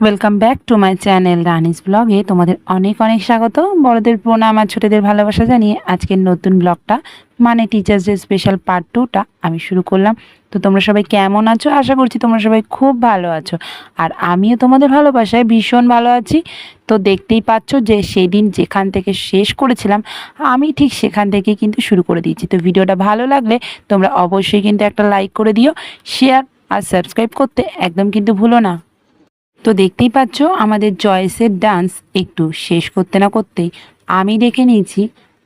Welcome back to my channel Rani's ব্লগে তোমাদের অনেক অনেক স্বাগত। বড়দের প্রণাম আর ছোটদের ভালোবাসা জানিয়ে আজকের নতুন ব্লগটা মানে টিচার্স ডে স্পেশাল পার্ট টুটা আমি শুরু করলাম। তো তোমরা সবাই কেমন আছো? আশা করছি তোমরা সবাই খুব ভালো আছো। আর আমিও তোমাদের ভালোবাসায় ভীষণ ভালো আছি। তো দেখতেই পাচ্ছ যে সেদিন যেখান থেকে শেষ করেছিলাম, আমি ঠিক সেখান থেকে কিন্তু শুরু করে দিয়েছি। তো ভিডিওটা ভালো লাগলে তোমরা অবশ্যই কিন্তু একটা লাইক করে দিও শেয়ার আর সাবস্ক্রাইব করতে একদম কিন্তু ভুলো না। তো দেখতেই পাচ্ছ আমাদের জয়েসের ডান্স একটু শেষ করতে না করতেই আমি দেখে নিয়েছি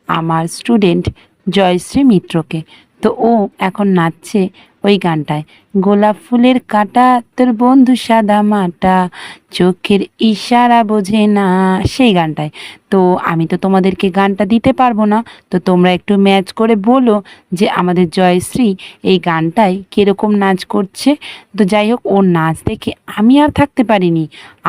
আমার স্টুডেন্ট জয়শ্রী মিত্রকে। তো ও এখন নাচছে ওই গানটায়। গোলাপ ফুলের কাটা, তোর বন্ধু সাদা মাটা চোখের ইশারা বোঝে না সেই গানটায় তো আমি তো তোমাদেরকে গানটা দিতে পারব না। তো তোমরা একটু ম্যাচ করে বলো যে আমাদের জয়শ্রী এই গানটায় কীরকম নাচ করছে। তো যাই হোক, ওর নাচ দেখে আমি আর থাকতে পারিনি।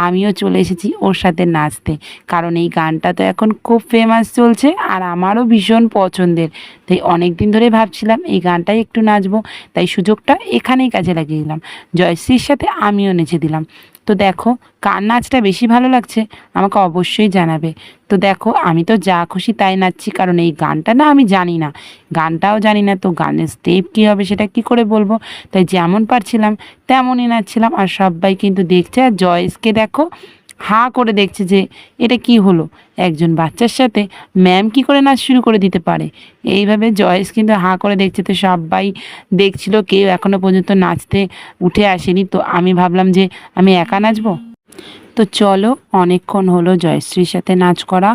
আমিও চলে এসেছি ওর সাথে নাচতে। কারণ এই গানটা তো এখন খুব ফেমাস চলছে আর আমারও ভীষণ পছন্দের। তাই অনেক দিন ধরে ভাবছিলাম এই গানটাই একটু নাচবো। তাই সুযোগটা এখানেই কাজে লাগিয়ে দিলাম। জয়শ্রীর সাথে আমিও নেচে দিলাম। তো দেখো, কার নাচটা বেশি ভালো লাগছে আমাকে অবশ্যই জানাবে। তো দেখো, আমি তো যা খুশি তাই নাচছি, কারণ এই গানটা না আমি জানি না। গানটাও জানি না, তো গানের স্টেপ কী হবে সেটা কি করে বলব? তাই যেমন পারছিলাম তেমনই নাচছিলাম, আর সবাই কিন্তু দেখছে, আর জয়েসকে দেখো হা করে দেখছে যে এটা কি হলো? একজন বাচ্চার সাথে ম্যাম কি করে নাচ শুরু করে দিতে পারে? এইভাবে জয়েস কিন্তু হা করে দেখছে তো সবাই দেখছিল, কেউ এখনও পর্যন্ত নাচতে উঠে আসেনি। তো আমি ভাবলাম যে আমি একা নাচবো? তো চলো, অনেকক্ষণ হলো জয়শ্রীর সাথে নাচ করা।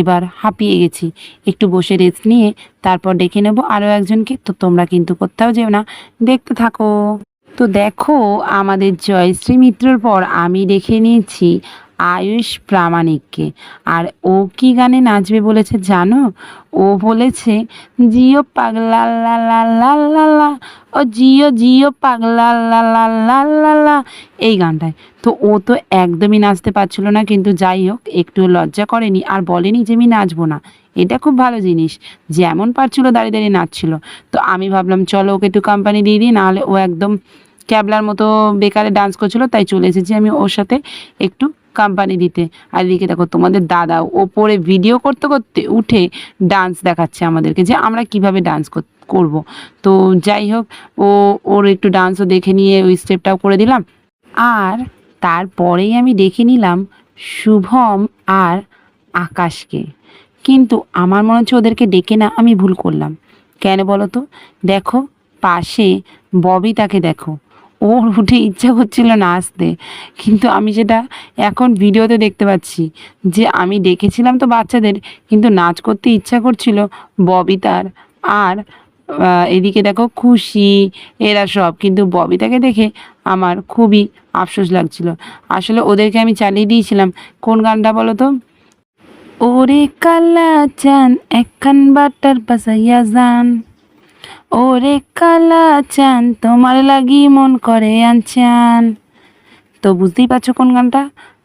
এবার হাঁপিয়ে গেছি। একটু বসে রেস্ট নিয়ে তারপর ডেকে নেব আরও একজনকে। তো তোমরা কিন্তু কোথাও যেও না। দেখতে থাকো। তো দেখো, আমাদের জয়শ্রী মিত্রর পর আমি দেখে নিয়েছি আয়ুষ প্রামাণিককে। আর ও কি গানে নাচবে বলেছে জানো? ও বলেছে, জিও পাগলা লা লা লা ও জিও জিও পাগলা লা লা এই গানটায়। তো ও তো একদমই নাচতে পারছিল না, কিন্তু যাই হোক, একটু লজ্জা করেনি আর বলেনি যে আমি নাচবো না। এটা খুব ভালো জিনিস, যেমন পারছিল দাঁড়িয়ে দাঁড়িয়ে নাচছিল। তো আমি ভাবলাম, চলো ওকে একটু কোম্পানি দিয়ে দিই, নাহলে ও একদম ক্যাবলার মতো বেকারে ডান্স করছিল, তাই চলে এসেছি আমি ওর সাথে একটু কোম্পানি দিতে। আর এদিকে দেখো, তোমাদের দাদা ওপরে ভিডিও করতে করতে উঠে ডান্স দেখাচ্ছে আমাদেরকে যে আমরা কীভাবে ডান্স করব। তো যাই হোক, ও, ওর একটু ডান্সও দেখে নিয়ে ওই স্টেপটাও করে দিলাম। আর তারপরেই আমি দেখে নিলাম শুভম আর আকাশকে। কিন্তু আমার মনে হচ্ছে ওদেরকে ডেকে না, আমি ভুল করলাম। কেন বলো তো? দেখো, পাশে ববিতাকে দেখো। ওর উঠে ইচ্ছা করছিল না আসতে। কিন্তু আমি সেটা এখন ভিডিওতে দেখতে পাচ্ছি যে আমি ডেকেছিলাম তো বাচ্চাদের, কিন্তু নাচ করতে ইচ্ছা করছিল ববিতার আর এদিকে দেখো খুশি, এরা সব। কিন্তু ববিতাকে দেখে আমার খুবই আফসোস লাগছিল। আসলে ওদেরকে আমি চালিয়ে দিয়েছিলাম। কোন গানটা বলো তো? ওরে কালা চান, একখান বাটার পাসাইয়া যান। ওরে কালা চান, তোমার লাগি মন করে আনচান তো বুঝতেই পারছ কোন গানটা?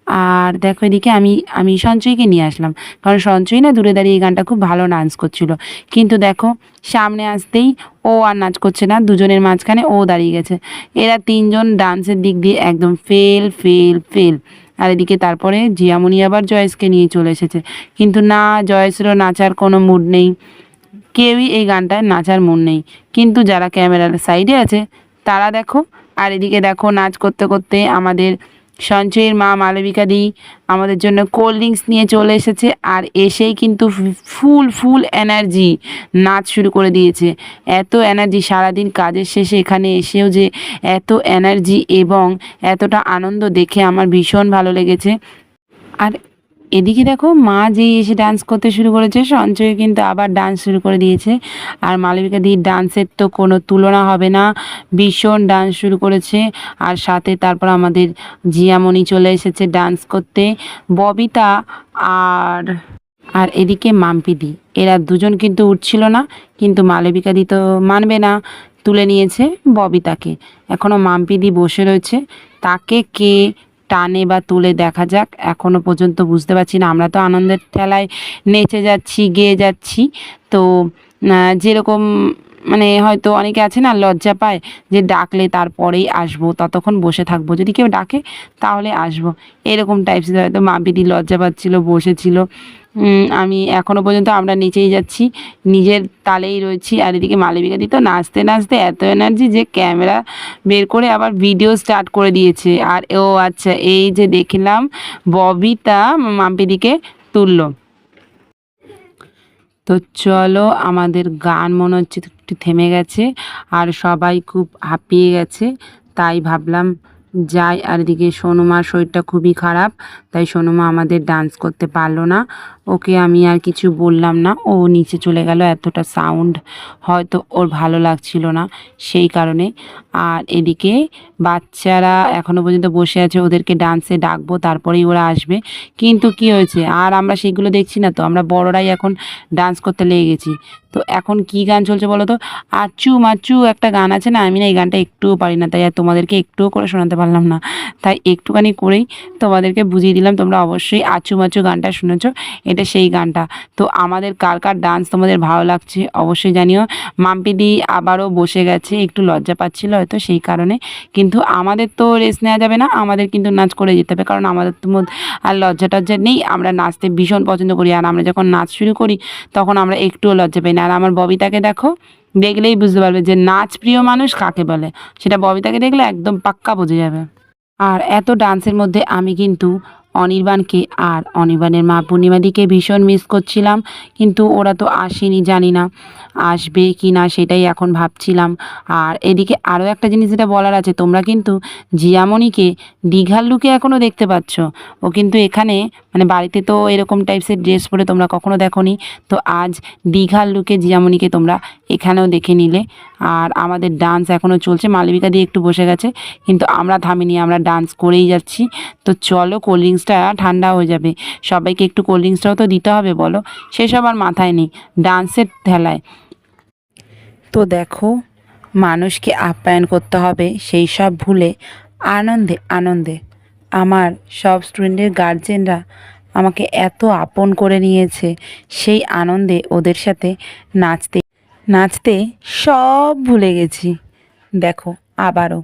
আর দেখো এদিকে আমি আমি সঞ্চয়কে নিয়ে আসলাম। কারণ সঞ্চয় না দূরে দাঁড়িয়ে এই গানটা খুব ভালো ডান্স করছিল। কিন্তু দেখো, সামনে আসতেই ও আর নাচ করছে না, দুজনের মাঝখানে ও দাঁড়িয়ে গেছে। এরা তিনজন ডান্সের দিক দিয়ে একদম ফেল ফেল ফেল। আর এদিকে তারপরে জিয়ামনি আবার জয়েসকে নিয়ে চলে এসেছে। কিন্তু না, জয়েসেরও নাচার কোনো মুড নেই। কেউই এই গানটায় নাচার মন নেই। কিন্তু যারা ক্যামেরার সাইডে আছে, তারা দেখো, আর এদিকে দেখো নাচ করতে করতে আমাদের সঞ্চয়ের মা মালবিকা দি আমাদের জন্য কোল্ড ড্রিঙ্কস নিয়ে চলে এসেছে, আর এসেই কিন্তু ফুল ফুল এনার্জি নাচ শুরু করে দিয়েছে। এত এনার্জি সারাদিন কাজের শেষে এখানে এসেও যে এত এনার্জি এবং এতটা আনন্দ দেখে আমার ভীষণ ভালো লেগেছে। আর এদিকে দেখো মা যেই এসে ডান্স করতে শুরু করেছে, সঞ্চয় কিন্তু আবার ডান্স শুরু করে দিয়েছে। আর মালবিকা দির ডান্সের তো কোনো তুলনা হবে না। ভীষণ ডান্স শুরু করেছে। আর সাথে তারপর আমাদের জিয়ামণি চলে এসেছে ডান্স করতে। ববিতা আর আর এদিকে মাম্পিদি এরা দুজন কিন্তু উঠছিল না, কিন্তু মালবিকা দি তো মানবে না। তুলে নিয়েছে ববিতাকে। এখনও মাম্পিদি বসে রয়েছে। তাকে কে টানে বা তুলে দেখা যাক। এখনও পর্যন্ত বুঝতে পারছি না। আমরা তো আনন্দের ঠেলায় নেচে যাচ্ছি, গেয়ে যাচ্ছি। তো যেরকম মানে হয়তো অনেকে আছে না, লজ্জা পায় যে ডাকলে তারপরেই আসব, ততক্ষণ বসে থাকব। যদি কেউ ডাকে, তাহলে আসব। এরকম টাইপস হয়তো মা বিটি লজ্জা পাচ্ছিলো, বসেছিল। আমি এখনও পর্যন্ত আমরা নিচেই যাচ্ছি, নিজের তালেই রয়েছি। আর এদিকে মালবিকা দি তো নাচতে নাচতে এত এনার্জি যে ক্যামেরা বের করে আবার ভিডিও স্টার্ট করে দিয়েছে। আর ও আচ্ছা এই যে দেখলাম, ববিতা মাম্পিদিকে তুললো। তো চলো আমাদের গান মনে হচ্ছে একটু থেমে গেছে আর সবাই খুব হাঁপিয়ে গেছে, তাই ভাবলাম যাই আর এদিকে সোনুমার শরীরটা খুবই খারাপ, তাই সোনুমা আমাদের ডান্স করতে পারল না। ওকে আমি আর কিছু বললাম না। ও নিচে চলে গেল, এতটা সাউন্ড হয়তো ওর ভালো লাগছিল না সেই কারণে। আর এদিকে বাচ্চারা এখনও পর্যন্ত বসে আছে, ওদেরকে ডান্সে ডাকবো, তারপরেই ওরা আসবে। কিন্তু কি হয়েছে? আর আমরা সেগুলো দেখছি না তো, আমরা বড়রাই এখন ডান্স করতে লেগে গেছি। তো এখন কি গান চলছে বলো তো? আচু মাচু একটা গান আছে না, আমি না এই গানটা একটুও পারি না, তাই আর তোমাদেরকে একটুও করে শোনাতে পারলাম না। তাই একটুখানি করেই তোমাদেরকে বুঝিয়ে দিলাম, তোমরা অবশ্যই আচু মাচু গানটা শুনেছো, এটা সেই গানটা। তো আমাদের কার কার ডান্স তোমাদের ভালো লাগছে অবশ্যই জানিও। মাম্পিদি আবারও বসে গেছে, একটু লজ্জা পাচ্ছিল হয়তো সেই কারণে। কিন্তু আমাদের তো রেস্ট নেওয়া যাবে না, আমাদের কিন্তু নাচ করে যেতে হবে, কারণ আমাদের তো আর লজ্জা টজ্জা নেই। আমরা নাচতে ভীষণ পছন্দ করি, আর আমরা যখন নাচ শুরু করি, তখন আমরা একটুও লজ্জা পাই না। আর আমার ববিতাকে দেখো, দেখলেই বুঝতে পারবে যে নাচ প্রিয় মানুষ কাকে বলে। সেটা ববিতাকে দেখলে একদম পাক্কা বোঝা যাবে। আর এত ডান্সের মধ্যে আমি কিন্তু অনির্বাণকে আর অনির্বাণের মা পূর্ণিমাদিকে ভীষণ মিস করছিলাম, কিন্তু ওরা তো আসেনি, জানি না আসবে কি না সেটাই এখন ভাবছিলাম। আর এদিকে আরও একটা জিনিস যেটা বলার আছে, তোমরা কিন্তু জিয়ামণিকে দীঘার লুকে এখনও দেখতে পাচ্ছ। ও কিন্তু এখানে মানে বাড়িতে তো এরকম টাইপসের ড্রেস পরে তোমরা কখনো দেখোনি, তো আজ দীঘার লুকে জিয়ামণিকে তোমরা এখানেও দেখে নিলে। আর আমাদের ডান্স এখনও চলছে, মালবিকা দিয়ে একটু বসে গেছে, কিন্তু আমরা থামিনি, আমরা ডান্স করেই যাচ্ছি। তো চলো কোল্ড ড্রিঙ্কসটা ঠান্ডা হয়ে যাবে। সবাইকে একটু কোল্ড ড্রিঙ্কসটাও তো দিতে হবে, বলো। সেসব আর মাথায় নেই। ডান্সের ঠেলায়। তো দেখো, মানুষকে আপ্যায়ন করতে হবে সেই সব ভুলে, আনন্দে আনন্দে। আমার সব স্টুডেন্টের গার্জেনরা আমাকে এত আপন করে নিয়েছে, সেই আনন্দে ওদের সাথে নাচতে নাচতে সব ভুলে গেছি। দেখো, আবারও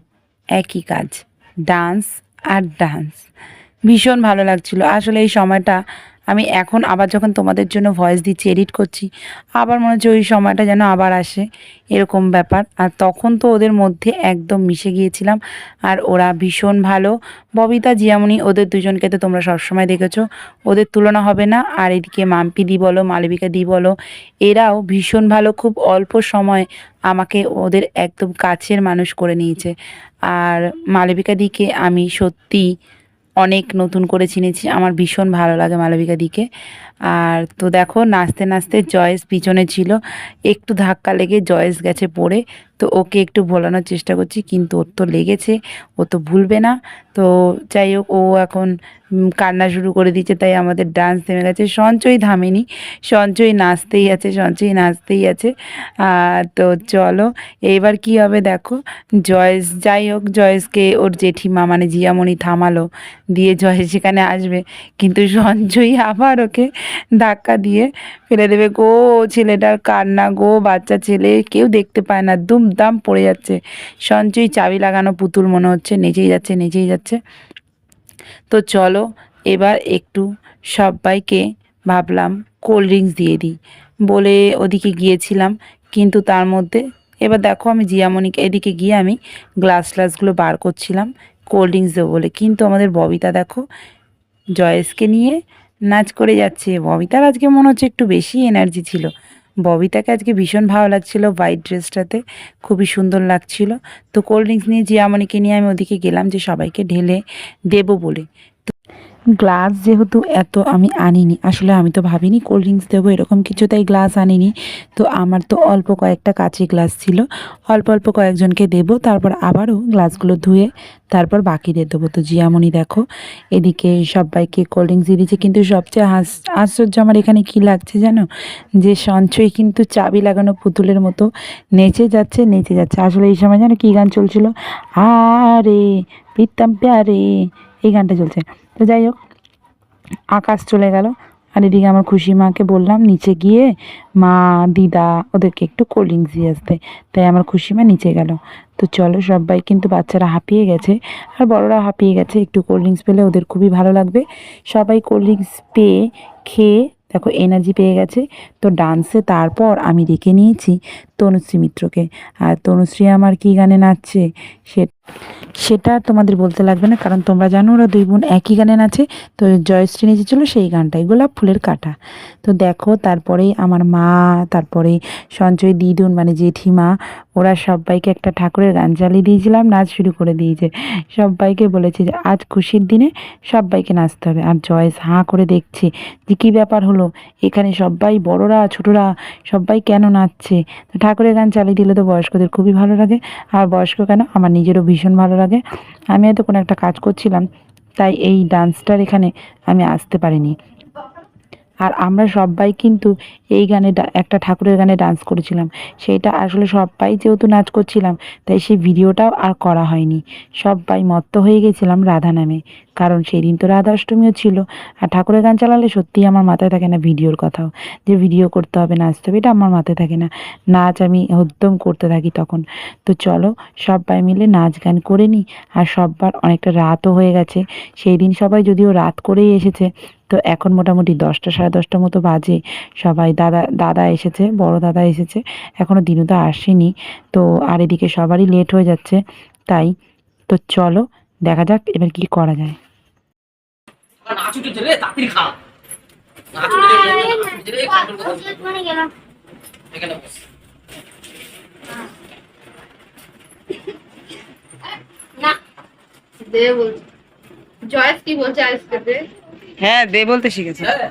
একই কাজ ডান্স আর ডান্স ভীষণ ভালো লাগছিল। আসলে এই সময়টা আমি এখন আবার যখন তোমাদের জন্য ভয়েস দিচ্ছি এডিট করছি, আবার মনে হচ্ছে ওই সময়টা যেন আবার আসে, এরকম ব্যাপার। আর তখন তো ওদের মধ্যে একদম মিশে গিয়েছিলাম। আর ওরা ভীষণ ভালো। ববিতা, জিয়ামণি, ওদের দুজনকে তো তোমরা সবসময় দেখেছ। ওদের তুলনা হবে না। আর এদিকে মাম্পি দি বলো, মালবিকা দি বলো, এরাও ভীষণ ভালো। খুব অল্প সময় আমাকে ওদের একদম কাছের মানুষ করে নিয়েছে। আর মালবিকা দিকে আমি সত্যি অনেক নতুন করে চিনেছি। আমার ভীষণ ভালো লাগে মালবিকা দিকে। আর তো দেখো, নাচতে নাচতে জয়েস পিছনে ছিল। একটু ধাক্কা লেগে জয়েস গেছে পড়ে। তো ওকে একটু ভোলানোর চেষ্টা করছি, কিন্তু ওর তো লেগেছে, ও তো ভুলবে না। তো যাই হোক, ও এখন কান্না শুরু করে দিচ্ছে তাই আমাদের ডান্স থেমে গেছে। সঞ্চয় থামেনি। সঞ্চয় নাচতেই আছে, সঞ্চয় নাচতেই আছে। আর তো চলো এবার কি হবে দেখো, জয়েস, যাই হোক, জয়েসকে ওর জেঠিমা মানে জিয়ামণি থামালো। দিয়ে জয়েস সেখানে আসবে। কিন্তু সঞ্জয় আবার ওকে ধাক্কা দিয়ে ফেলে দেবে। গো ছেলেটার কান্না, গো বাচ্চা ছেলে, কেউ দেখতে পায় না। দুমদাম পড়ে যাচ্ছে। সঞ্চয় চাবি লাগানো পুতুল মনে হচ্ছে। নেচেই যাচ্ছে নেচেই যাচ্ছে। তো চলো, এবার একটু সবাইকে ভাবলাম কোল্ড ড্রিঙ্কস দিয়ে দিই। বলে ওদিকে গিয়েছিলাম, কিন্তু তার মধ্যে, এবার দেখো আমি জিয়ামণিকে, এদিকে গিয়ে আমি গ্লাস গ্লাসগুলো বার করছিলাম। কোল্ড ড্রিঙ্কস দেবো বলে। কিন্তু আমাদের ববিতা দেখো, জয়েসকে নিয়ে নাচ করে যাচ্ছে। ববিতার আজকে মনে হচ্ছে একটু বেশি এনার্জি ছিল। ববিতাকে আজকে ভীষণ ভালো লাগছিল হোয়াইট ড্রেসটাতে খুবই সুন্দর লাগছিল। তো কোল্ড ড্রিঙ্কস নিয়ে জিয়ামণিকে নিয়ে আমি ওদিকে গেলাম যে সবাইকে ঢেলে দেবো বলে। গ্লাস যেহেতু এত আমি আনিনি, আসলে আমি তো ভাবিনি কোল্ড ড্রিঙ্কস দেবো, এরকম কিছু তাই গ্লাস আনিনি। তো আমার তো অল্প কয়েকটা কাঁচি গ্লাস ছিল, অল্প অল্প কয়েকজনকে দেবো, তারপর আবারও গ্লাসগুলো ধুয়ে তারপর বাকিদের দেবো। তো জিয়ামণি দেখো, এদিকে সবাইকে কোল্ড ড্রিঙ্কস দিয়ে দিচ্ছে কিন্তু সবচেয়ে হাস, আশ্চর্য আমার এখানে কি লাগছে জানো? যে সঞ্চয় কিন্তু চাবি লাগানো পুতুলের মতো নেচে যাচ্ছে নেচে যাচ্ছে। আসলে এই সময় জানো কী গান চলছিল? আরে পিতাম প্যারে এই গানটা চলছে। তো যাই হোক, আকাশ চলে গেল। আর এদিকে আমার খুশি মাকে বললাম, নিচে গিয়ে মা, দিদা, ওদেরকে একটু কোল্ড ড্রিঙ্কস দিয়ে আসতে। তাই আমার খুশি মা নিচে গেল। তো চলো, সবাই কিন্তু বাচ্চারা হাঁপিয়ে গেছে। আর বড়রা হাঁপিয়ে গেছে, একটু কোল্ড ড্রিঙ্কস পেলে ওদের খুবই ভালো লাগবে। সবাই কোল্ড ড্রিঙ্কস পেয়ে, খেয়ে, দেখো এনার্জি পেয়ে গেছে। তো ডান্সে তারপর আমি রেখে নিয়েছি। তনুশ্রী মিত্রকে। আর তনুশ্রী আমার কী গানে নাচছে, সে সেটা তোমাদের বলতে লাগবে না, কারণ তোমরা জানো ওরা দুই বোন একই গানে নাচে। তো জয়শ্রী নেচেছিলো সেই গানটাই, গোলাপ ফুলের কাটা। তো দেখো, তারপরে আমার মা, তারপরে সঞ্চয় দিদুন মানে জেঠিমা, ওরা সবাইকে একটা ঠাকুরের গান চালিয়ে দিয়েছিলাম, নাচ শুরু করে দিয়েছে। সবাইকে বলেছে যে, আজ খুশির দিনে সবাইকে নাচতে হবে। আর জয়েস হাঁ করে দেখছে যে, কী ব্যাপার হলো? এখানে সবাই বড়রা, ছোটরা, সবাই কেন নাচছে? তো ঠাকুরের গান চালিয়ে দিলে তো বয়স্কদের খুবই ভালো লাগে। আর বয়স্ক কেন? আমার নিজেরও ভীষণ ভালো লাগে। আমি হয়তো কোনো একটা কাজ করছিলাম, তাই এই ডান্সটার এখানে আমি আসতে পারিনি। আর আমরা সবাই কিন্তু এই গানে একটা ঠাকুরের গানে ডান্স করেছিলাম। সেইটা আসলে সবাই যেহেতু নাচ করছিলাম, তাই সেই ভিডিওটাও আর করা হয়নি। সবাই মত্ত হয়ে গেছিলাম রাধা নামে। কারণ সেই দিন তো রাধা অষ্টমীও ছিল। আর ঠাকুরের গান চালালে সত্যিই আমার মাথায় থাকে না ভিডিওর কথাও। যে ভিডিও করতে হবে নাচতে হবে, এটা আমার মাথায় থাকে না। নাচ আমি একদম করতে থাকি তখন। তো চলো সবাই মিলে নাচ গান করে নিই আর সববার অনেকটা রাতও হয়ে গেছে। সেই দিন সবাই যদিও রাত করেই এসেছে তো এখন মোটামুটি দশটা, সাড়ে দশটা মতো বাজে। সবাই দাদা দাদা এসেছে, বড় দাদা এসেছে। এখনও দিনুদা আসেনি। তো আর এদিকে সবারই লেট হয়ে যাচ্ছে। তাই তো চলো, দেখা যাক এবার কি করা যায়। জয়েস কি বলছে। আজকে হ্যাঁ দে বলতে শিখেছে। হ্যাঁ।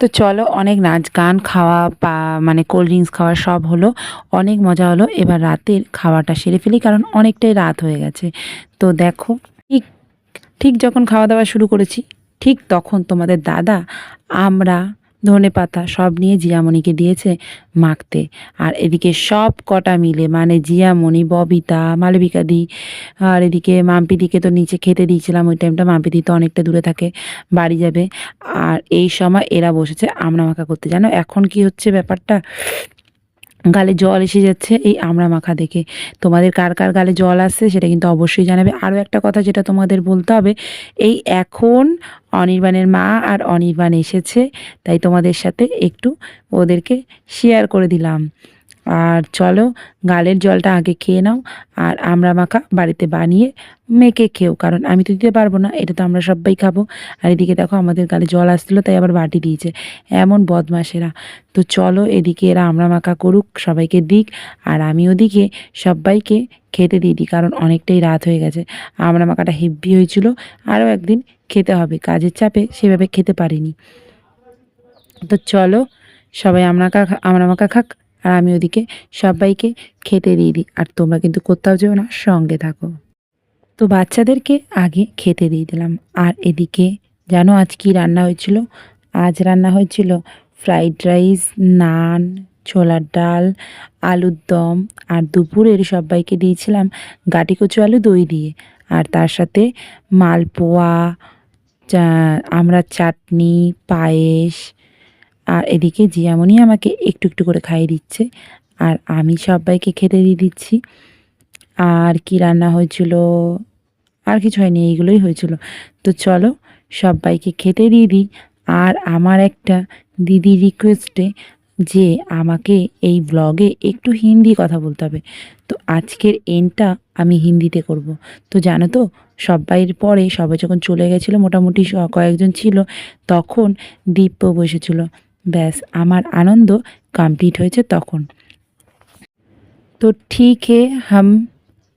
তো চলো অনেক নাচ গান খাওয়া পা মানে কোল্ড ড্রিঙ্কস খাওয়া সব হলো। অনেক মজা হলো। এবার রাতের খাওয়াটা সেরে ফেলি কারণ অনেকটাই রাত হয়ে গেছে। তো দেখো ঠিক ঠিক যখন খাওয়া দাওয়া শুরু করেছি ঠিক তখন তোমাদের দাদা আমরা ধনে পাতা সব নিয়ে জিয়ামণিকে দিয়েছে মাখতে। আর এদিকে সব কটা মিলে মানে জিয়ামণি ববিতা, মালবিকা দি, আর এদিকে মাম্পিদিকে তো নিচে খেতে দিয়েছিলাম, ওই টাইমটা মাম্পিদি তো অনেকটা দূরে থাকে, বাড়ি যাবে। আর এই সময় এরা বসেছে আমরা মাখা করতে। জানো এখন কি হচ্ছে ব্যাপারটা? গালে জল এসে যাচ্ছে, এই আমড়া মাখা দেখে। তোমাদের কার কার গালে জল আসছে সেটা কিন্তু অবশ্যই জানাবে। আরও একটা কথা যেটা তোমাদের বলতে হবে, এই এখন অনির্বাণের মা আর অনির্বাণ এসেছে, তাই তোমাদের সাথে একটু ওদেরকে শেয়ার করে দিলাম। আর চলো গালের জলটা আগে খেয়ে নাও আর আমড়া মাখা বাড়িতে বানিয়ে মেখে খেও, কারণ আমি তো দিতে পারব না, এটা তো আমরা সবাই খাব। আর এদিকে দেখো আমাদের গালে জল আসছিল, তাই আবার বাটি দিয়েছে। এমন বদমাশেরা। তো চলো এদিকে এরা আমরা মাখা করুক, সবাইকে দিক আর আমি ওদিকে সবাইকে খেতে দিয়ে দিই, কারণ অনেকটাই রাত হয়ে গেছে। আমরা মাখাটা হেভি হয়েছিল, আরও একদিন খেতে হবে, কাজের চাপে সেভাবে খেতে পারিনি। তো চলো সবাই আমরা খা, আমরা মাখা খাক। আর আমি ওদিকে সবাইকে খেতে দিয়ে দিই। আর তোমরা কিন্তু কোথাও যেও না, সঙ্গে থাকো। তো বাচ্চাদেরকে আগে খেতে দিয়ে দিলাম। আর এদিকে জানো আজ কি রান্না হয়েছিল? আজ রান্না হয়েছিল ফ্রাইড রাইস, নান, ছোলার ডাল, আলুর দম। আর দুপুরের সবাইকে দিয়েছিলাম গাটি কচু আলু দই দিয়ে। আর তার সাথে মালপোয়া আমরা চাটনি, পায়েস আর এদিকে জিয়ামণি আমাকে একটু একটু করে খাইয়ে দিচ্ছে, আর আমি সবাইকে খেতে দিয়ে দিচ্ছি। আর কি রান্না হয়েছিল? আর কিছু হয়নি, এইগুলোই হয়েছিল। তো চলো, সবাইকে খেতে দিয়ে দিই। আর আমার একটা দিদি রিকোয়েস্টে যে আমাকে এই ব্লগে একটু হিন্দি কথা বলতে হবে। তো আজকের এনটা আমি হিন্দিতে করব। তো জানো তো, সবাইয়ের পরে সবাই যখন চলে গেছিল, মোটামুটি কয়েকজন ছিল, তখন দীপ্য বসেছিল। ব্যাস আমার আনন্দ কমপ্লিট হয়েছে তখন तो ठीक है हम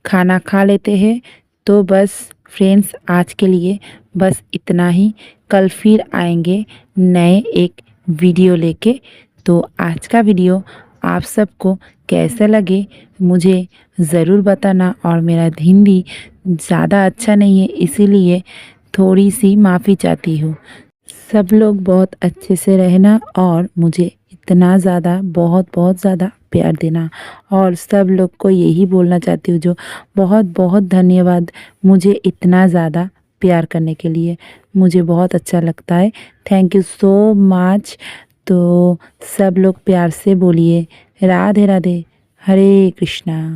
खाना खा लेते हैं तो बस फ्रेंड्स आज के लिए बस इतना ही कल फिर आएंगे नए एक वीडियो लेके तो आज का वीडियो आप सबको कैसा लगे मुझे ज़रूर बताना और मेरा हिंदी ज़्यादा अच्छा नहीं है इसीलिए थोड़ी सी माफ़ी चाहती हूँ सब लोग बहुत अच्छे से रहना और मुझे इतना ज़्यादा, बहुत बहुत ज़्यादा प्यार देना। और सब लोग को यही बोलना चाहती हूँ जो बहुत बहुत धन्यवाद मुझे इतना ज़्यादा प्यार करने के लिए। मुझे बहुत अच्छा लगता है। थैंक यू सो मच तो सब लोग प्यार से बोलिए। राधे राधे। हरे कृष्णा।